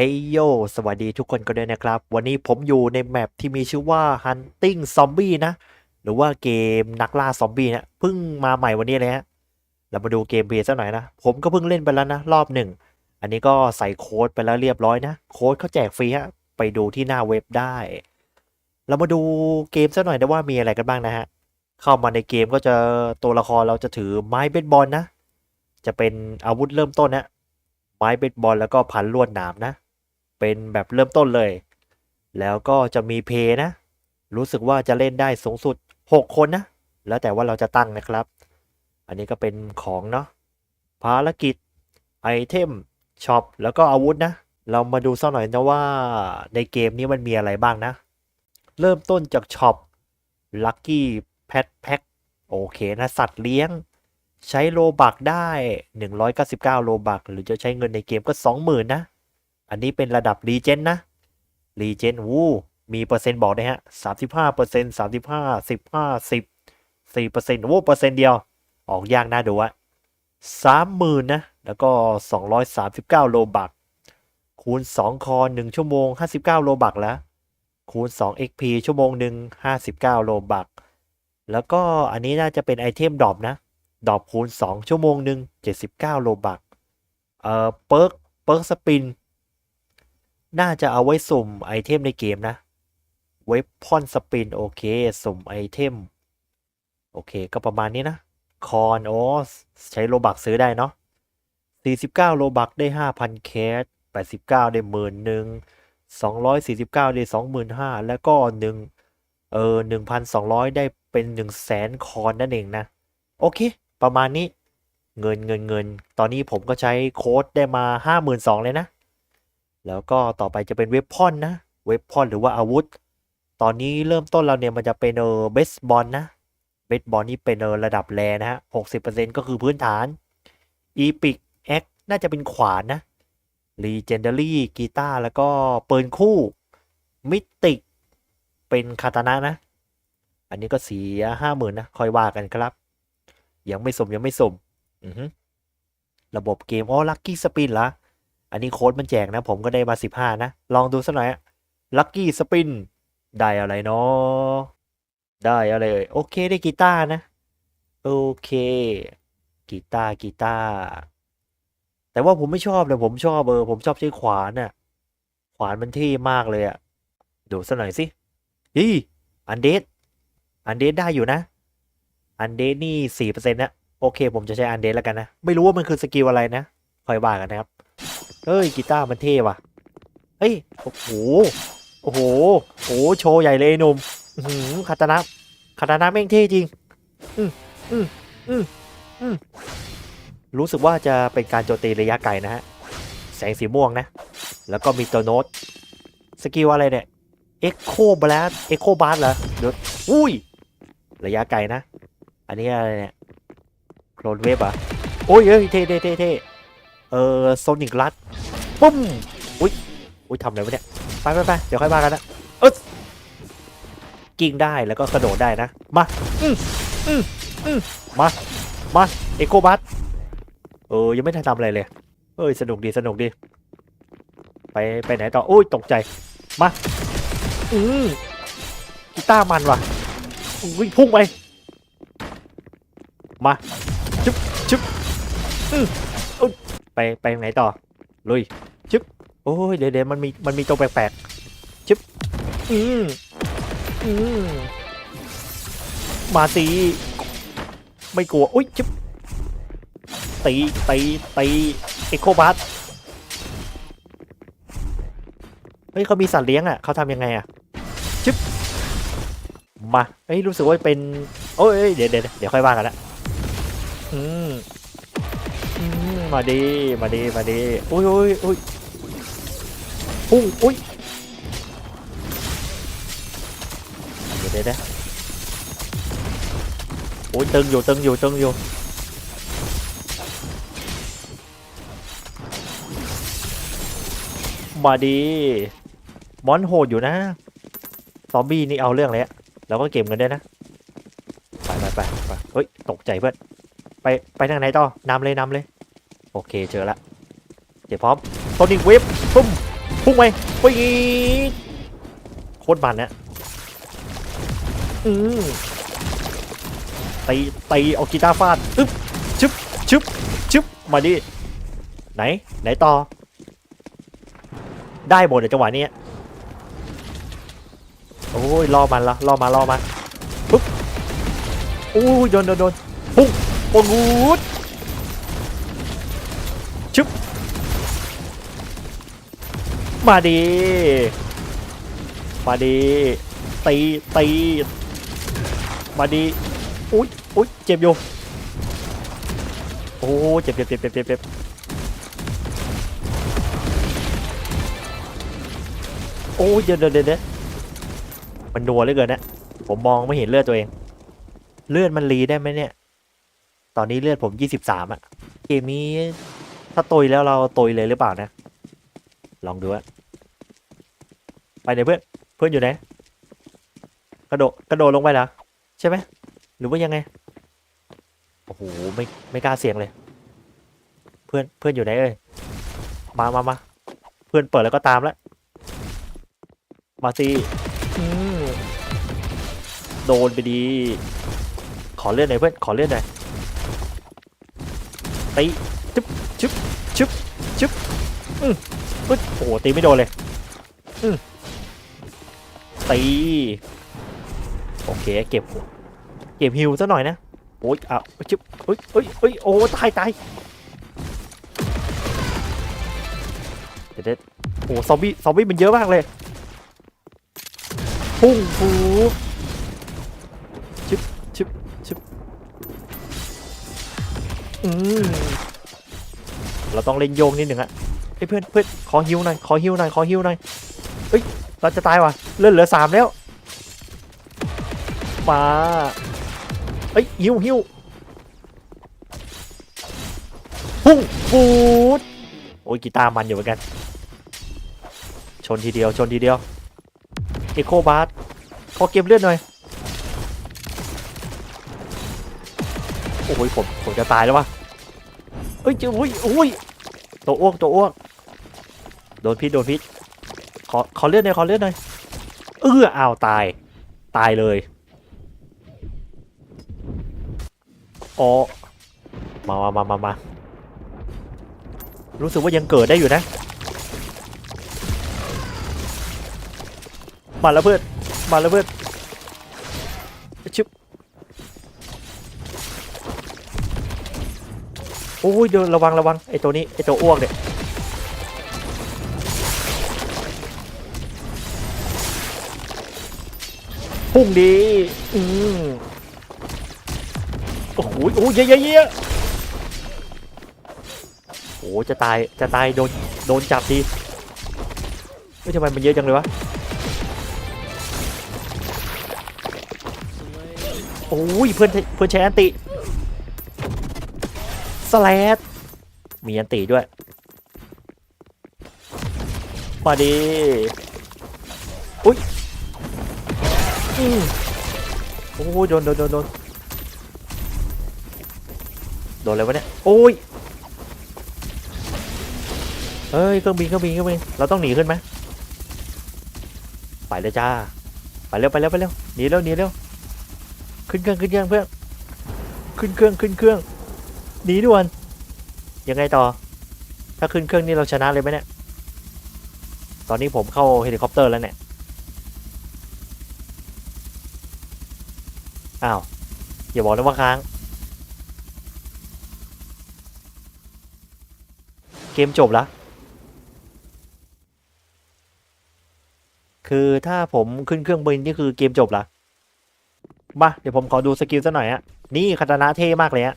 เฮ้ยโย สวัสดีทุกคนกันด้วยนะครับ วันนี้ผมอยู่ในแมปที่มีชื่อว่า Hunting Zombie นะ หรือว่าเกมนักล่าซอมบี้นะเพิ่งมาใหม่วันนี้เลยฮะเรามาดูเกมเพลย์สักหน่อยนะ ผมก็เพิ่งเล่นไปแล้วนะ รอบหนึ่ง อันนี้ก็ใส่โค้ดไปแล้วเรียบร้อยนะ โค้ดเขาแจกฟรีฮะ ไปดูที่หน้าเว็บได้ เรามาดูเกมสักหน่อยนะว่ามีอะไรกันบ้างนะฮะ เข้ามาในเกมก็จะตัวละครเราจะถือไม้เบสบอลนะ จะเป็นอาวุธเริ่มต้นนะไม้เบสบอลแล้วก็พันลวดหนามนะ เป็นแบบเริ่มต้นเลย แล้วก็จะมีเพย์นะ รู้สึกว่าจะเล่นได้สูงสุด 6 คนนะ แล้วแต่ว่าเราจะตั้งนะครับ อันนี้ก็เป็นของเนาะภารกิจไอเทมช็อปแล้วก็อาวุธนะ เรามาดูสักหน่อยนะว่าในเกมนี้มันมีอะไรบ้างนะ เริ่มต้นจากช็อปลัคกี้แพทแพ็คโอเคนะ สัตว์เลี้ยง ใช้โลบักได้ 199 โลบัก หรือจะใช้เงินในเกมก็ 20,000 นะ อันนี้เป็นระดับรีเจนนะรีเจนวูมีเปอร์เซ็นต์บอกได้ฮะสามสิบห้าเปอร์เซ็นต์สามสิบห้าสิบห้าสิบสี่เปอร์เซ็นต์โอ้เปอร์เซ็นต์เดียว ออกยากน่าดูอะสามหมื่นนะ แล้วก็สองร้อยสามสิบเก้าโลบัก คูณสองคอหนึ่งชั่วโมงห้าสิบเก้าโลบักแล้ว คูณสอง XP ชั่วโมงหนึ่งห้าสิบเก้าโลบัก แล้วก็อันนี้น่าจะเป็นไอเทมดรอปนะ ดรอปคูณสองชั่วโมงหนึ่งเจ็ดสิบเก้าโลบัก เอ่อ เปิร์ก เปิร์กสปิน น่าจะเอาไว้สุ่มไอเทมในเกมนะ เวฟพอนสปิน โอเค สุ่มไอเทม โอเค ก็ประมาณนี้นะ คอนโอใช้โลบักซื้อได้เนาะ49 โลบักได้ 5,000แคส 89 ได้หมื่นหนึ่ง249 ได้ 25,000 แล้วก็หนึ่งเออ1,200 ได้เป็น 1 0 0 0 0แสนคอนนั่นเองนะ โอเค ประมาณนี้ เงินเงินเงิน ตอนนี้ผมก็ใช้โค้ดได้มา 52,000 เลยนะ แล้วก็ต่อไปจะเป็นเวฟพอนนะ เวฟพอนหรือว่าอาวุธ ตอนนี้เริ่มต้นเราเนี่ยมันจะเป็นเออเบสบอลนะ เบสบอลนี่เป็นเออระดับแรนะฮะหกสิบเปอร์เซ็นก็คือพื้นฐาน อีพิกแอคน่าจะเป็นขวานนะรีเจนเดอรี่กีตาร์แล้วก็ปืนคู่ มิติก เป็นคาตานะนะ อันนี้ก็เสียห้าหมื่นนะ คอยว่ากันครับ ยังไม่สมยังไม่สมอือฮึระบบเกมอ๋อลัคกี้สปินละ อันนี้โค้ดมันแจกนะ ผมก็ได้มาสิบห้านะ ลองดูสักหน่อยลัคกี้สปินได้อะไรเนาะได้อะไรเอ่ยโอเคได้กีตาร์นะ โอเคกีตาร์กีตาร์แต่ว่าผมไม่ชอบเลยผมชอบเออผมชอบใช้ขวานน่ะขวานมันเท่มากเลยอะดูสักหน่อยสิฮีอันเดดอันเดดได้อยู่นะ อันเดดนี่สี่เปอร์เซ็นต์นะโอเค ผมจะใช้อันเดดแล้วกันนะ ไม่รู้ว่ามันคือสกิลอะไรนะคอยว่ากันนะครับ เฮ้ยกีตาร์มันเท่ว่ะเฮ้ยโอ้โหโอ้โหโอ้โหโชว์ใหญ่เลยหนุ่มหือคาตานะคาตานะแม่งเท่จริง อืมอืมอืมอืมรู้สึกว่าจะเป็นการโจมตีระยะไกลนะฮะ แสงสีม่วงนะ แล้วก็มีตัวโน้ต สกิลอะไรเนี่ยเอ็กโคบลัสเอ็กโคบาสเหรอเดี๋ยวอุ้ย ระยะไกลนะ อันนี้อะไรเนี่ยโคลนเวฟอะโอ้ยเฮ้ยเท่เท่เท่ เออโซนิกลัดปุ้มอุ้ยอุ้ยทำอะไรวะเนี่ยไปไปไปเดี๋ยวค่อยมากันนะเออกิ้งได้แล้วก็กระโดดได้นะมาอืมอืมอืมมามาเอโกบัสเออยังไม่ทันทำอะไรเลยเอ้ยสนุกดีสนุกดี ไปไปไหนต่อโอ้ยตกใจมาอืมกีตาร์มันว่ะอุ้ยพุ่งไปมาชุบชุบอืม ไปไปไหนต่อ ลุย ชึบ โอ้ยเดี๋ยวเดี๋ยวมันมีมันมีตัวแปลกๆ ชึบ อืมอืมมาสิไม่กลัว อุ้ยชึบ ตีตีตีเอโคบัสเฮ้ยเขามีสัตว์เลี้ยงอะเขาทำยังไงอะชึบ มาเฮ้ยรู้สึกว่าเป็น โอ้ยเอ้ยเดี๋ยวเดี๋ยวเดี๋ยวค่อยว่ากันละอืม มาดีมาดีมาดีอุ้ยอุ้ยอุ้ยพุ่งอุ้ยเดี๋ยวเดี๋ยวเดี๋ยวโอ้ยตึงอยู่ตึงอยู่ตึงอยู่มาดีมอนโหดอยู่นะซอมบี้นี่เอาเรื่องเลยแล้วก็เก็บเงินได้นะไปไปไปไปเฮ้ยตกใจเพื่อนไปไปทางไหนต่อ นำเลยนำเลย โอเคเจอละเดี๋ยวพร้อมโซนิกเวฟปุ้มพุ่งไปปีดโคตรมันเนี่ยอืมตีตีเอากีตาร์ฟาดอึ๊บชึบชึบชึบมาดิไหน ไหนต่อ ได้หมดในจังหวะนี้โอ้ยล่อมันละล่อมาล่อมาปุ๊บโอ้ยโดนโดนโดนพุ่งปงงูด มาดีมาดีตีตีมาดีอุ้ยอุ้ยเจ็บอยู่โอ้เจ็บเจ็บเจ็บเจ็บเจ็บโอ้ยเดี๋ยวเดี๋ยวเดี๋ยวมันนัวเลือเกินนะผมมองไม่เห็นเลือดตัวเอง เลือดมันรีได้ไหมเนี่ย ตอนนี้เลือดผมยี่สิบสามอะเกมนี้ถ้าตุยแล้วเราตุยเลยหรือเปล่านะ ลองดูอะไปไหนเพื่อน เพื่อนอยู่ไหน กระโดด กระโดดลงไปเหรอ ใช่ไหม หรือว่ายังไง โอ้โห ไม่ ไม่กล้าเสี่ยงเลย เพื่อน เพื่อนอยู่ไหนเอ่ยมามามา เพื่อนเปิดแล้วก็ตามแล้ว มาสิโดนไปดี ขอเลื่อนหน่อยเพื่อน ขอเลื่อนหน่อยตีจึ๊บชึบชึบชึบอืม ปึ๊ดโอ้โหตีไม่โดนเลยตีโอเคเก็บเก็บฮิวซะหน่อยนะโอ้ยอ้าวชึบเฮ้ยเฮ้ยเฮ้ยโอ้ตายตายเดี๋ยวเดี๋ยวโอ้ซอมบี้ซอมบี้มันเยอะมากเลยพุ่งฟูชึบชึบชึบอืมเราต้องเล่นโยงนิดหนึ่งอะ เฮ้ยเพื่อนเพื่อนขอฮิวหน่อยขอฮิวหน่อยขอฮิวหน่อยเฮ้ยเราจะตายว่ะเลือนเหลือสามแล้วมาเอ้ยฮิวฮิวพุ่งฟูดโอ้ยกีตาร์มันอยู่เหมือนกัน ชนทีเดียวชนทีเดียวเอโคบาร์ขอเก็บเลือดหน่อยโอ้ยผมผมจะตายแล้ววะเอ้ยเจ้าอุ้ยอุ้ยตัวอ้วกตัวอ้วก โดนพิษโดนพิษขอขอเลือดหน่อยขอเลือดหน่อยเอออ้าวตาย ตายเลยอ๋อมามามามามารู้สึกว่ายังเกิดได้อยู่นะมาแล้วเพื่อนมาแล้วเพื่อนชึบโอ้ยเดี๋ยวระวังระวังไอตัวนี้ไอตัวอ้วกเนี่ย พุ่งดีอืมโอ้โหโอ้ยเยอะเยอะเยอะโอ้จะตายจะตายโดนโดนจับดีเฮ้ยทำไมมันเยอะจังเลยวะโอ้ยเพื่อนเพื่อนใช้อันติสแลดมีอันติด้วยมาดีอุ้ย โอ้ยโดนโดนโดนโดนโดนอะไรวะเนี่ยโอ้ยเฮ้ยเครื่องบินเครื่องบินเครื่องบินเราต้องหนีขึ้นไหมไปเลยจ้าไปเร็วไปเร็วไปเร็วหนีเร็วหนีเร็วขึ้นเครื่องขึ้นเครื่องเพื่อนขึ้นเครื่องขึ้นเครื่องหนีด่วนยังไงต่อ ถ้าขึ้นเครื่องนี่เราชนะเลยไหมเนี่ยตอนนี้ผมเข้าเฮลิคอปเตอร์แล้วเนี่ย อ้าว อย่าบอกนะว่าค้าง เกมจบแล้วคือถ้าผมขึ้นเครื่องบินนี่คือเกมจบละมาเดี๋ยวผมขอดูสกิลซะหน่อยฮะ นี่คาตานะเท่มากเลยฮะ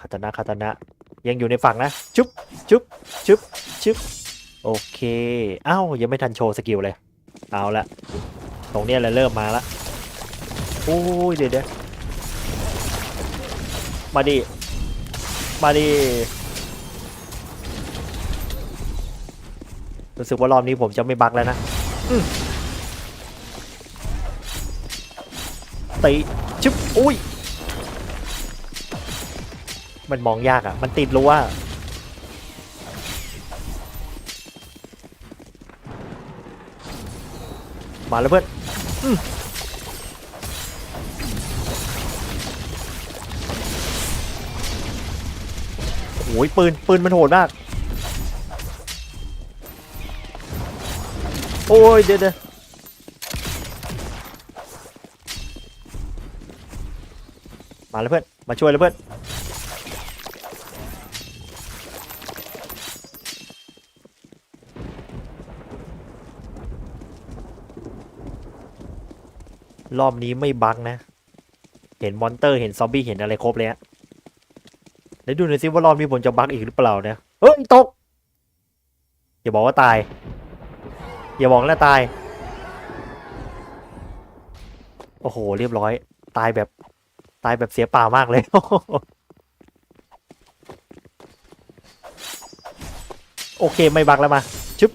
คาตานะคาตานะ ยังอยู่ในฝั่งนะ ชุบชุบชุบชุบโอเคอ้าวยังไม่ทันโชว์สกิลเลย เอาละ ตรงนี้แหละเริ่มมาละ โอ้ยเดี๋ยวเดี๋ยวมาดิ มาดิ รู้สึกว่ารอบนี้ผมจะไม่บักแล้วนะตีชึบอุ้ย มันมองยากอะ่ะ มันติดรู้ว่ามาแล้วเพื่อนอ โอ้ยปืนปืนมันโหดมาก โอ้ยเดี๋ยวเดี๋ยวมาแล้วเพื่อน มาช่วยแล้วเพื่อน รอบนี้ไม่บักนะ เห็นมอนเตอร์ เห็นซอมบี้ เห็นอะไรครบเลยฮะ แล้วดูหน่อยสิว่ารอบนี้ผมจะบักอีกหรือเปล่าเนี่ยเฮ้ยตก อย่าบอกว่าตาย อย่าบอกนะตาย โอ้โห เรียบร้อย ตายแบบตายแบบเสียเปล่ามากเลย โอเคไม่บักแล้วมาชึบ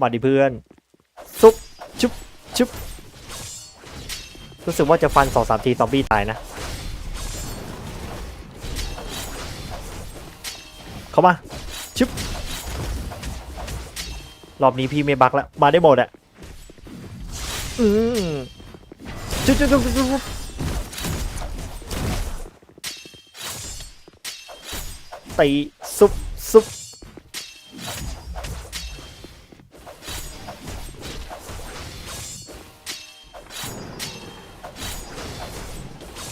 มาดิเพื่อน ซุบชุบชุบรู้สึกว่าจะฟันสองสามทีซอมบี้ตายนะ เข้ามาชุบรอบนี้พี่ไม่บักแล้วมาได้หมดอะอืมชุบชุบชุบชุบชุบตีซุบซุบ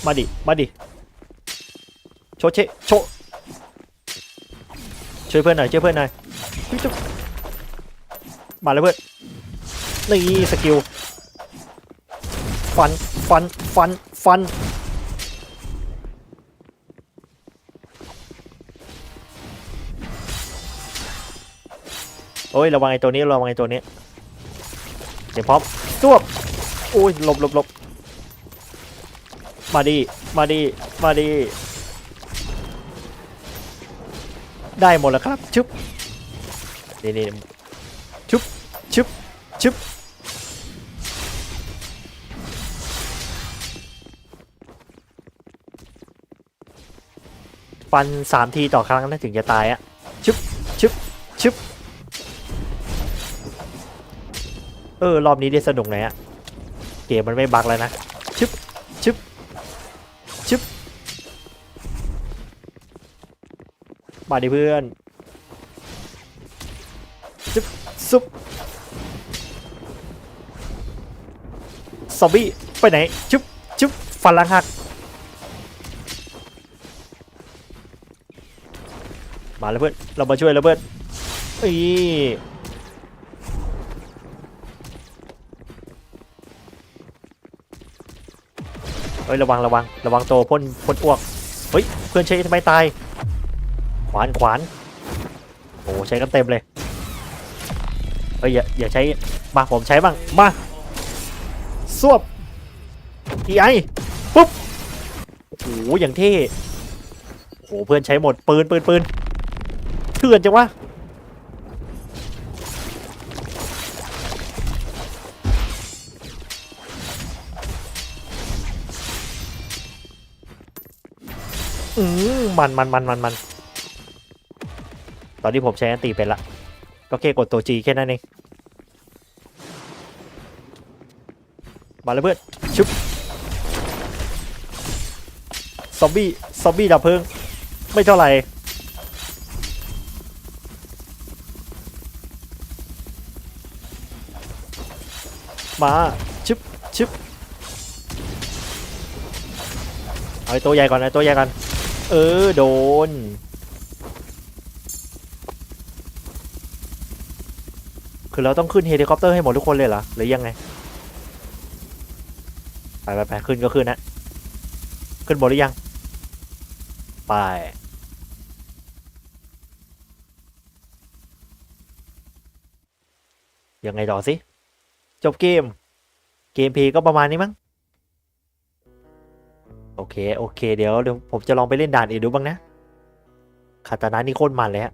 มาดิ มาดิ โชเชโช ช่วยเพื่อนหน่อยช่วยเพื่อนหน่อยจุ๊บจุ๊บมาแล้วเพื่อนนี่สกิลฟันฟันฟันฟันโอ้ยระวังไอ้ตัวนี้ระวังไอ้ตัวนี้เดี๋ยวพร้อมสวบโอ้ยหลบหลบหลบมาดีมาดีมาดี ได้หมดแล้วครับชึบนี่นี่ชึบชึบชึบฟันสามทีต่อครั้งนะถึงจะตายอะชึบชึบชึบเออรอบนี้ได้สนุกหน่อยอะเกมมันไม่บักแล้วนะ มาดิเพื่อนชึบซุบซอมบี้ไปไหนชึบชึบฟันลังหัก มาแล้วเพื่อนเรามาช่วยแล้วเพื่อนอีเฮ้ยระวังระวังระวังโตพ่นพ่นอ้วกเฮ้ยเพื่อนใช้ทำไมตาย ขวานขวานโอ้ใช้กันเต็มเลยเฮ้ยอย่าอย่าใช้มาผมใช้บ้างมาสวบอีไอปุ๊บโอ้โหอย่างเท่โอ้เพื่อนใช้หมดปืนปืนปืนเถื่อนจังวะอืมมันมันมันมันมัน ตอนนี้ผมใช้อันตีเป็นละ ก็แค่กดตัว G แค่นั้นเอง มาเลยเพื่อนชุบซอมบี้ซอมบี้ดับเพลิง ไม่เท่าไหร่มาชึบชึบเอาตัวใหญ่ก่อนไอ้ตัวใหญ่ก่อน เออ โดน คือเราต้องขึ้นเฮลิคอปเตอร์ให้หมดทุกคนเลยเหรอ หรือยังไง ไปไปไปขึ้นก็ขึ้นนะ ขึ้นหมดหรือยัง ไป ยังไงต่อสิ จบเกม เกมเพลย์ก็ประมาณนี้มั้ง โอเค โอเค เดี๋ยวเดี๋ยวผมจะลองไปเล่นด่านอื่นดูบ้างนะคาตานะนี่โคตรมันเลยฮะ